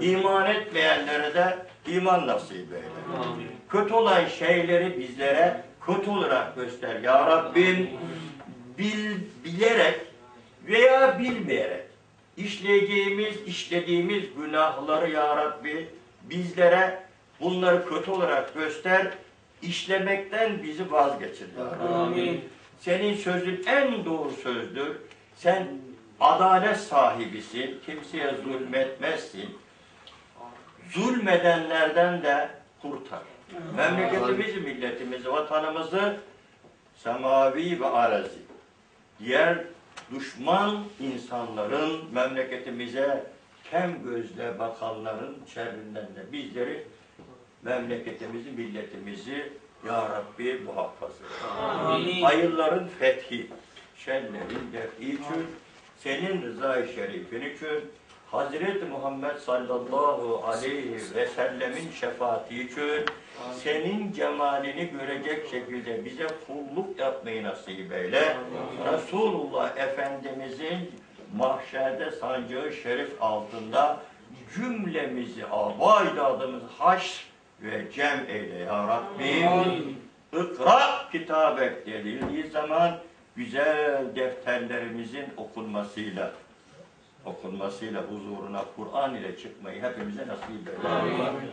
İman etmeyenlere de iman nasip eyle. Kötü olan şeyleri bizlere kötü olarak göster. Ya Rabbim bil, bilerek veya bilmeyerek işleyeceğimiz, işlediğimiz günahları Ya Rabbi bizlere bunları kötü olarak göster. işlemekten bizi vazgeçir. Ya Rabbi. Amin. Senin sözün en doğru sözdür. Sen adalet sahibisin. Kimseye zulmetmezsin. Zulmedenlerden de kurtar. Memleketimizi, milletimizi, vatanımızı semavi ve arazi. Diğer düşman insanların memleketimize kem gözle bakanların şerrinden de bizleri memleketimizi, milletimizi Ya Rabbi muhafaza et. Hayırların fethi, şerlerin defi için, senin rızayı şerifin için, Hazreti Muhammed sallallahu aleyhi ve sellemin şefaati için, senin cemalini görecek şekilde bize kulluk yapmayı nasip eyle. Resulullah Efendimizin mahşerde sancağı şerif altında cümlemizi, abaydadımız haş ve cem eyle ya Rabbim. İkra kitabek denildiği zaman güzel defterlerimizin okunmasıyla okunmasıyla huzuruna Kur'an ile çıkmayı hepimize nasip eyle. Amin.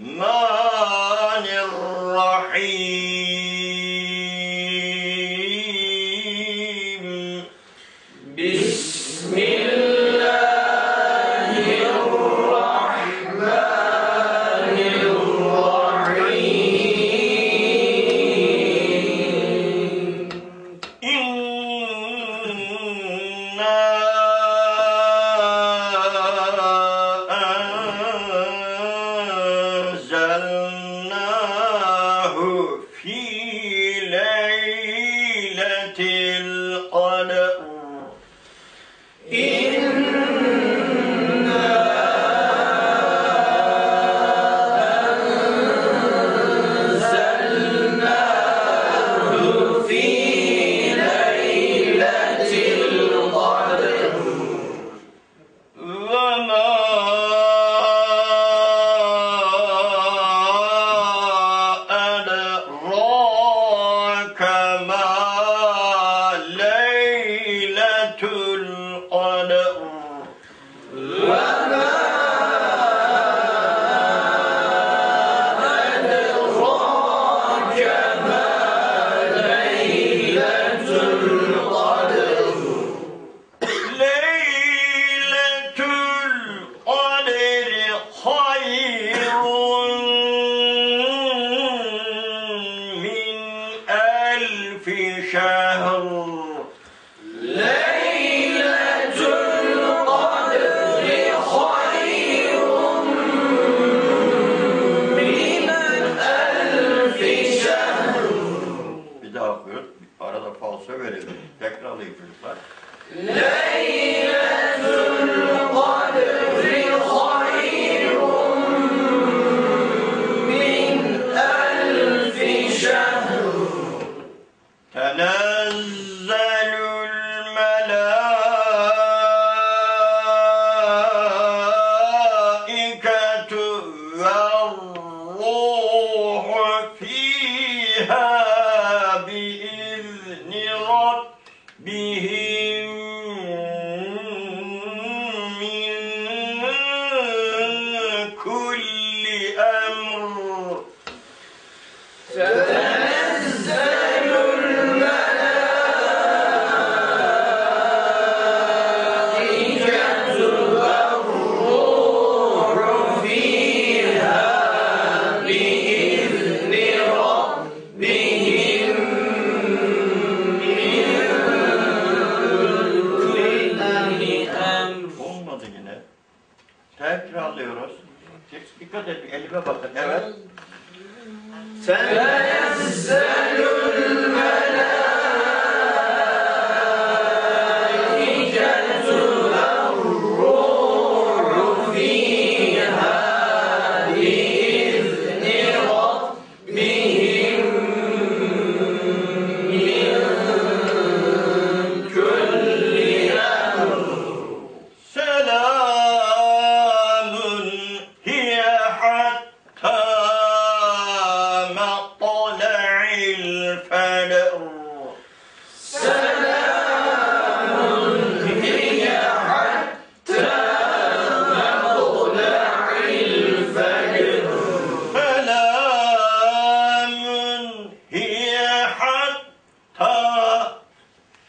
No.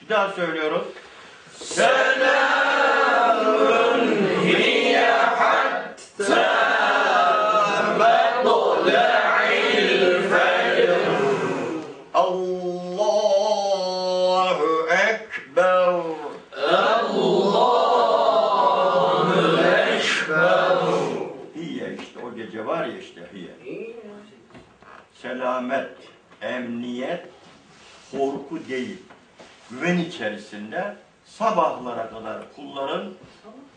Bir daha söylüyoruz. Allahu Ekber. Hiye işte o gece var ya işte hiye. Selamet, emniyet, korku değil. Güven içerisinde sabahlara kadar kulların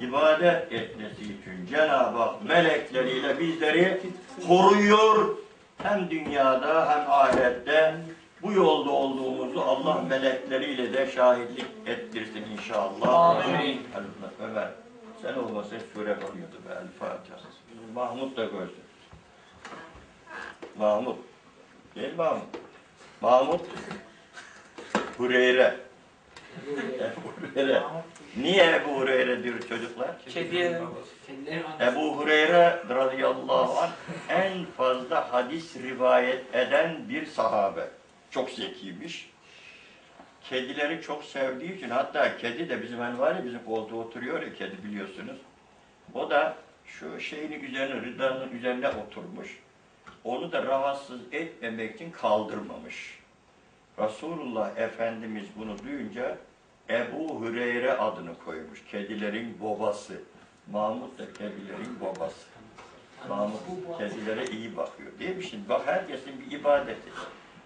ibadet etmesi için Cenab-ı Hak melekleriyle bizleri koruyor. Hem dünyada hem ahirette bu yolda olduğumuzu Allah melekleriyle de şahitlik ettirsin inşallah. Amin. Ömer, sen olmasan süre kalıyordu be El Fatiha. Mahmut da görsün. Mahmut. Değil Mahmut. Mahmut. Hureyre. Ebu Hureyre. Niye Ebu Hureyre diyor çocuklar? Kediye. Ebu Hureyre radıyallahu anh en fazla hadis rivayet eden bir sahabe. Çok zekiymiş. Kedileri çok sevdiği için hatta kedi de bizim hani var ya bizim koltuğa oturuyor ya kedi biliyorsunuz. O da şu şeyin üzerine, rıdanın üzerine oturmuş. Onu da rahatsız etmemek için kaldırmamış. Resulullah Efendimiz bunu duyunca Ebu Hüreyre adını koymuş. Kedilerin babası. Mahmut da kedilerin babası. Mahmut kedilere iyi bakıyor. Değil mi şimdi? Bak herkesin bir ibadeti.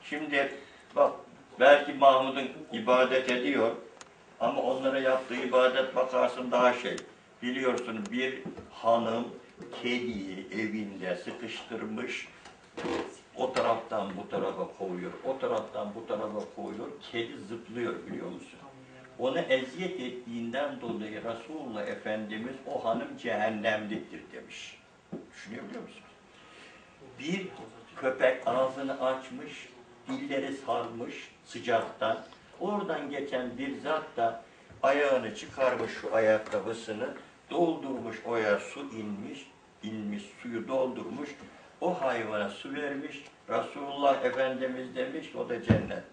Şimdi bak belki Mahmut'un ibadet ediyor ama onlara yaptığı ibadet bakarsın daha şey. Biliyorsun bir hanım kediyi evinde sıkıştırmış, o taraftan bu tarafa koyuyor, o taraftan bu tarafa koyuyor, kedi zıplıyor biliyor musun? Ona eziyet ettiğinden dolayı Resulullah Efendimiz o hanım cehennemliktir demiş. Düşünebiliyor musun? Bir köpek ağzını açmış, dilleri sarmış sıcaktan. Oradan geçen bir zat da ayağını çıkarmış şu ayakkabısını, doldurmuş oya su inmiş, inmiş suyu doldurmuş, o hayvana su vermiş. Resulullah Efendimiz demiş o da cennet.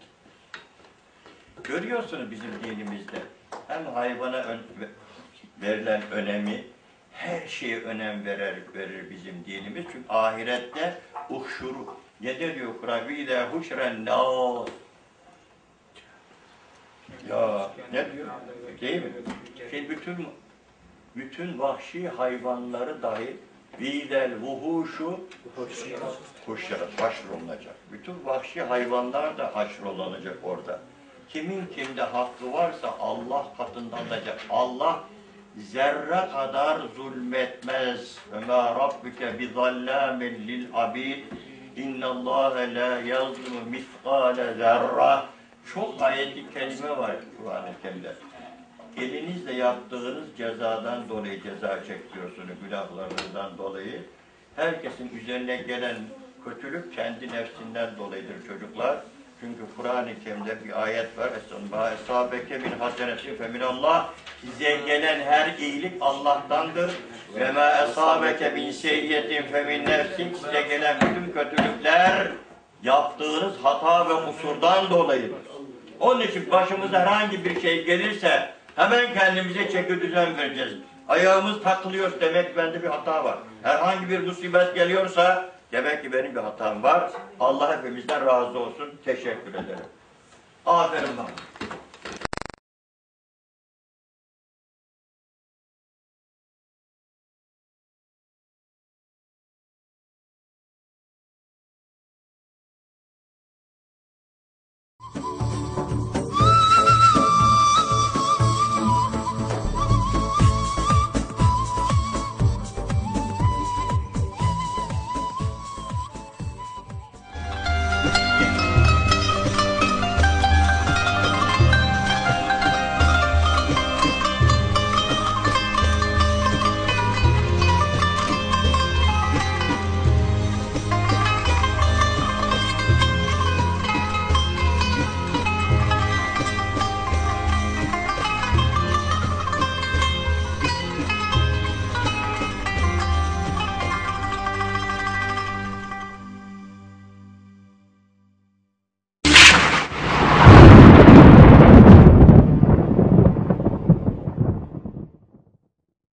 Görüyorsunuz bizim dinimizde hem hayvana verilen önemi, her şeye önem verir, verir bizim dinimiz. Çünkü ahirette uhşuru. Ne de diyor de huşren nas. Ya ne diyor? Değil mi? Şey bütün bütün vahşi hayvanları dahi videl vuhuşu huşrat, haşrolunacak. Bütün vahşi hayvanlar da haşrolanacak orada. Kimin kimde hakkı varsa Allah katından da Allah zerre kadar zulmetmez. Ve ma rabbuke bi zallamin lil abid. İnna Allah la yazlimu miskale zerra. Çok ayeti kelime var Kur'an-ı Kerim'de. Elinizle yaptığınız cezadan dolayı ceza çekiyorsunuz, günahlarınızdan dolayı. Herkesin üzerine gelen kötülük kendi nefsinden dolayıdır çocuklar. Çünkü Kur'an-ı Kerim'de bir ayet var. Estağfirullah. Esabeke min hasenetin fe minallah. Size gelen her iyilik Allah'tandır. Ve ma esabeke min seyyiyetin fe min nefsin. Size gelen bütün kötülükler yaptığınız hata ve kusurdan dolayıdır. Onun için başımıza herhangi bir şey gelirse hemen kendimize çeki düzen vereceğiz. Ayağımız takılıyor demek bende bir hata var. Herhangi bir musibet geliyorsa demek ki benim bir hatam var. Allah hepimizden razı olsun. Teşekkür ederim. Aferin bana.